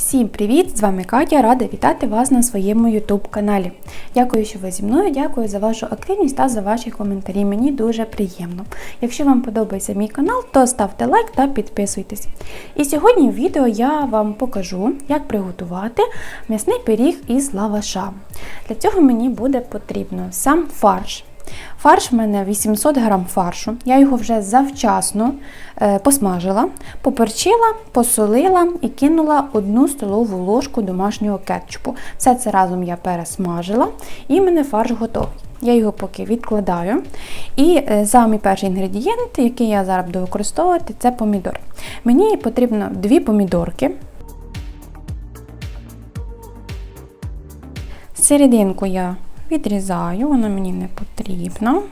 Всім привіт! З вами Катя, рада вітати вас на своєму YouTube каналі. Дякую, що ви зі мною, дякую за вашу активність та за ваші коментарі. Мені дуже приємно. Якщо вам подобається мій канал, то ставте лайк та підписуйтесь. І сьогодні в відео я вам покажу, як приготувати м'ясний пиріг із лаваша. Для цього мені буде потрібно сам фарш. Фарш в мене 800 грам фаршу. Я його вже завчасно е, посмажила, поперчила, посолила і кинула одну столову ложку домашнього кетчупу. Все це разом я пересмажила і в мене фарш готовий. Я його поки відкладаю. І е, самий перший інгредієнт, який я зараз буду використовувати, це помідор. Мені потрібно дві помідорки. Серединку я відрізаю, вона мені не потрібна.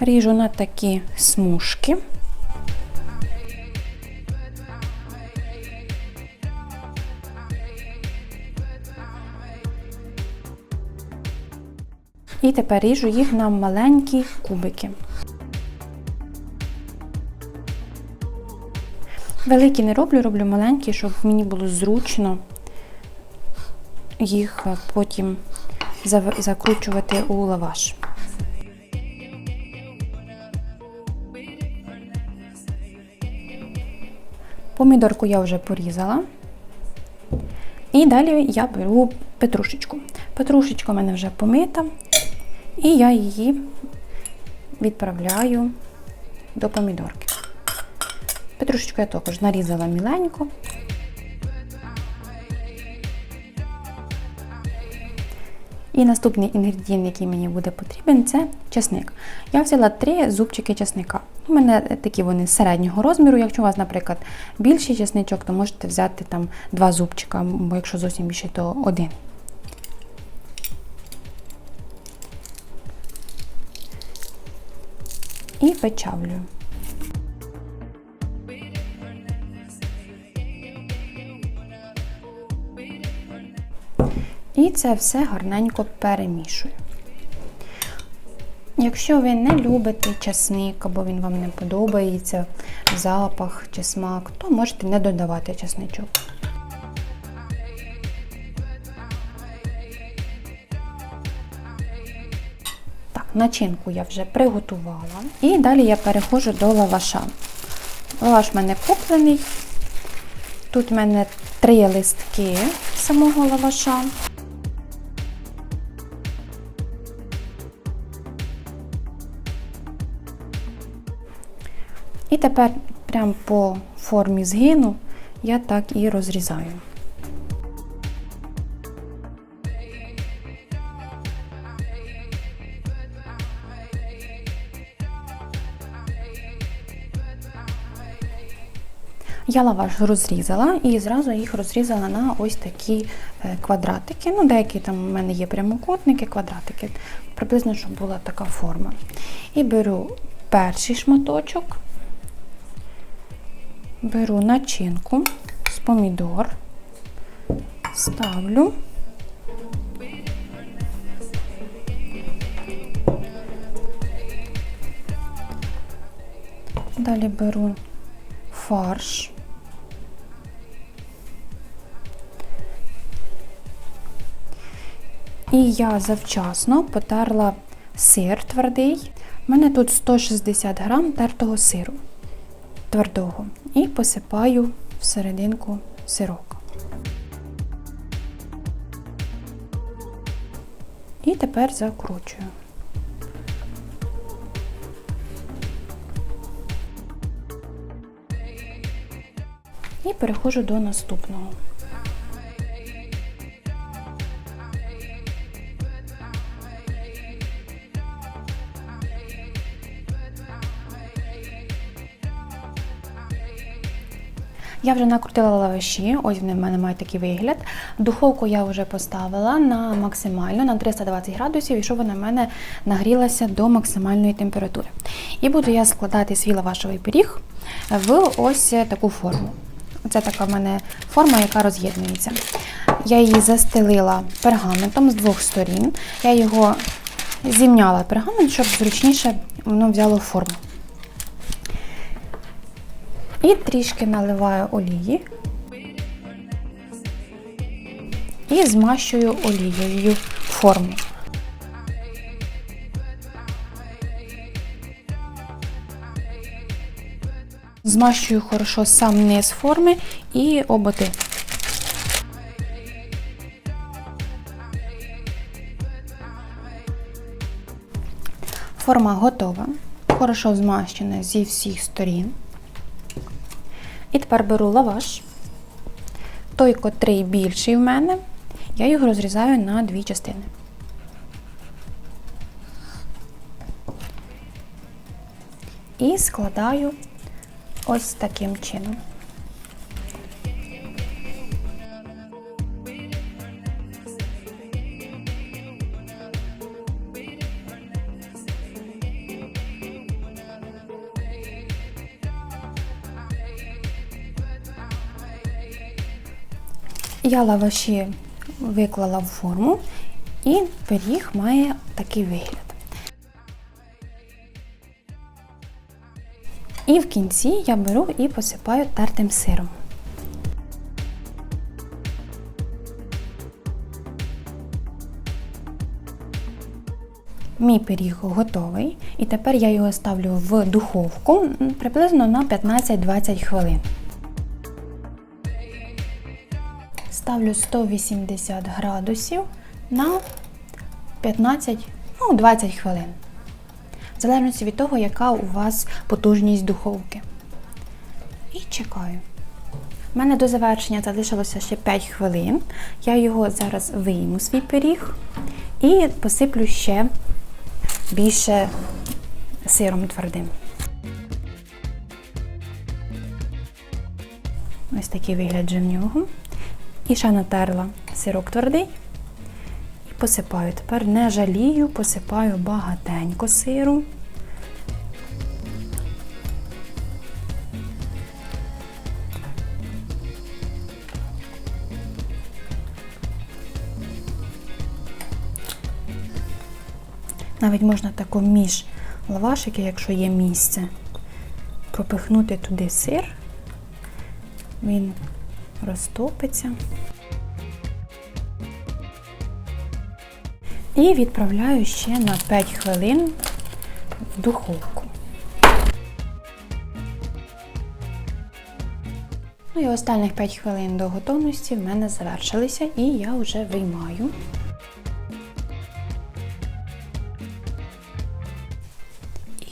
Ріжу на такі смужки. І тепер ріжу їх на маленькі кубики. Великі не роблю, роблю маленькі, щоб мені було зручно їх потім закручувати у лаваш. Помідорку я вже порізала. І далі я беру петрушечку. Петрушечка у мене вже помита, і я її відправляю до помідорки. Петрушечку я також нарізала міленько. І наступний інгредієнт, який мені буде потрібен, це чесник. Я взяла три зубчики чесника. У мене такі вони середнього розміру. Якщо у вас, наприклад, більший чесничок, то можете взяти там два зубчика, бо якщо зовсім більший, то один. І вичавлюю. І це все гарненько перемішую. Якщо ви не любите часник або він вам не подобається запах чи смак, то можете не додавати часничок. Так, начинку я вже приготувала. І далі я переходжу до лаваша. Лаваш в мене куплений. Тут в мене три листки самого лаваша. І тепер прямо по формі згину я так і розрізаю. Я лаваш розрізала і зразу їх розрізала на ось такі е, квадратики. Ну, деякі там у мене є прямокутники, квадратики, приблизно, щоб була така форма. І беру перший шматочок, беру начинку з помідор, ставлю. Далі беру фарш. І я завчасно потерла сир твердий. У мене тут 160 грам тертого сиру твердого. І посипаю всерединку сирок. І тепер закручую. І переходжу до наступного. Я вже накрутила лаваші, ось вони в мене мають такий вигляд. Духовку я вже поставила на максимально на 320 градусів, і щоб вона в мене нагрілася до максимальної температури. І буду я складати свій лавашовий пиріг в ось таку форму. Це така в мене форма, яка роз'єднується. Я її застелила пергаментом з двох сторін. Я його зімняла пергамент, щоб зручніше воно взяло форму. І трішки наливаю олії і змащую олією форму. Змащую хорошо сам низ форми і оботи. Форма готова, хорошо змащена зі всіх сторін. І тепер беру лаваш. Той, котрий більший в мене, я його розрізаю на дві частини. І складаю ось таким чином. Я лаваші виклала в форму, і пиріг має такий вигляд. І в кінці я беру і посипаю тертим сиром. Мій пиріг готовий, і тепер я його ставлю в духовку приблизно на 15-20 хвилин. Ставлю 180 градусів на 15, ну 20 хвилин. В залежності від того, яка у вас потужність духовки. І чекаю. У мене до завершення залишилося ще 5 хвилин. Я його зараз вийму свій пиріг і посиплю ще більше сиром твердим. Ось такий вигляд же в нього. І ще натерла сирок твердий і посипаю. Тепер не жалію, посипаю багатенько сиру. Навіть можна тако між лавашики, якщо є місце, пропихнути туди сир, він розтопиться. І відправляю ще на 5 хвилин в духовку. Ну і останніх 5 хвилин до готовності в мене завершилися, і я вже виймаю.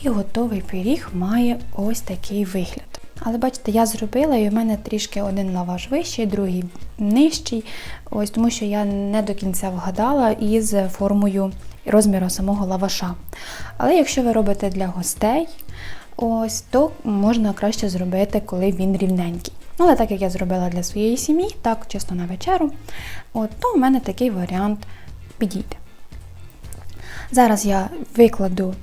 І готовий пиріг має ось такий вигляд. Але бачите, я зробила, і в мене трішки один лаваш вищий, другий нижчий. Ось тому що я не до кінця вгадала із формою і розміром самого лаваша. Але якщо ви робите для гостей, ось, то можна краще зробити, коли він рівненький. Ну, але так як я зробила для своєї сім'ї, так чисто на вечеру, от, то в мене такий варіант підійде. Зараз я викладу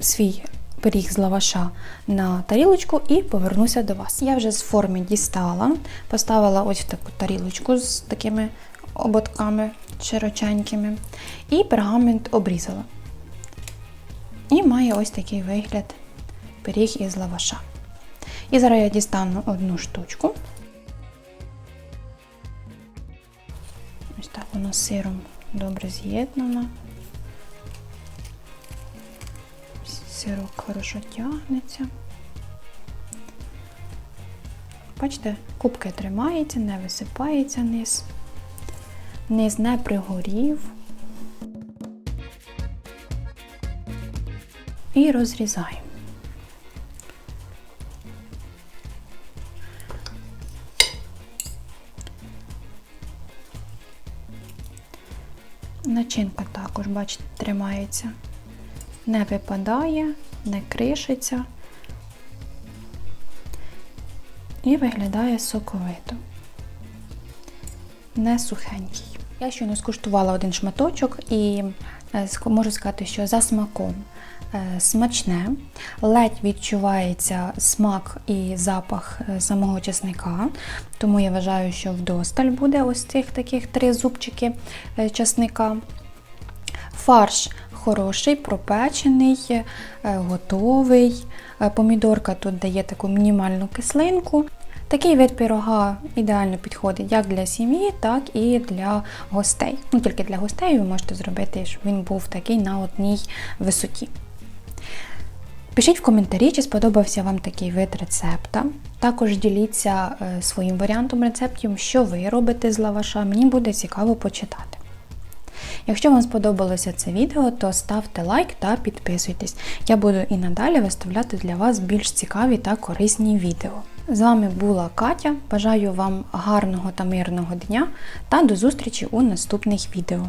свій пиріг з лаваша на тарілочку і повернуся до вас. Я вже з форми дістала, поставила ось в таку тарілочку з такими оботками широченькими, і пергамент обрізала. І має ось такий вигляд пиріг із лаваша. І зараз я дістану одну штучку. Ось так воно з сиром добре з'єднано. Сирок хорошо тягнеться. Бачите, кубки тримається, не висипається низ. Низ не пригорів. І розрізаємо. Начинка також, бачите, тримається не випадає, не кришиться і виглядає соковито, не сухенький. Я щойно скуштувала один шматочок і е, можу сказати, що за смаком е, смачне, ледь відчувається смак і запах е, самого чесника, тому я вважаю, що вдосталь буде ось цих таких три зубчики чесника. Фарш хороший, пропечений, готовий, Е, Помідорка тут дає таку мінімальну кислинку. Такий вид пирога ідеально підходить як для сім'ї, так і для гостей. Ну, тільки для гостей ви можете зробити, щоб він був такий на одній висоті. Пишіть в коментарі, чи сподобався вам такий вид рецепта. Також діліться е, своїм варіантом рецептів, що ви робите з лаваша. Мені буде цікаво почитати. Якщо вам сподобалося це відео, то ставте лайк та підписуйтесь. Я буду і надалі виставляти для вас більш цікаві та корисні відео. З вами була Катя. Бажаю вам гарного та мирного дня та до зустрічі у наступних відео.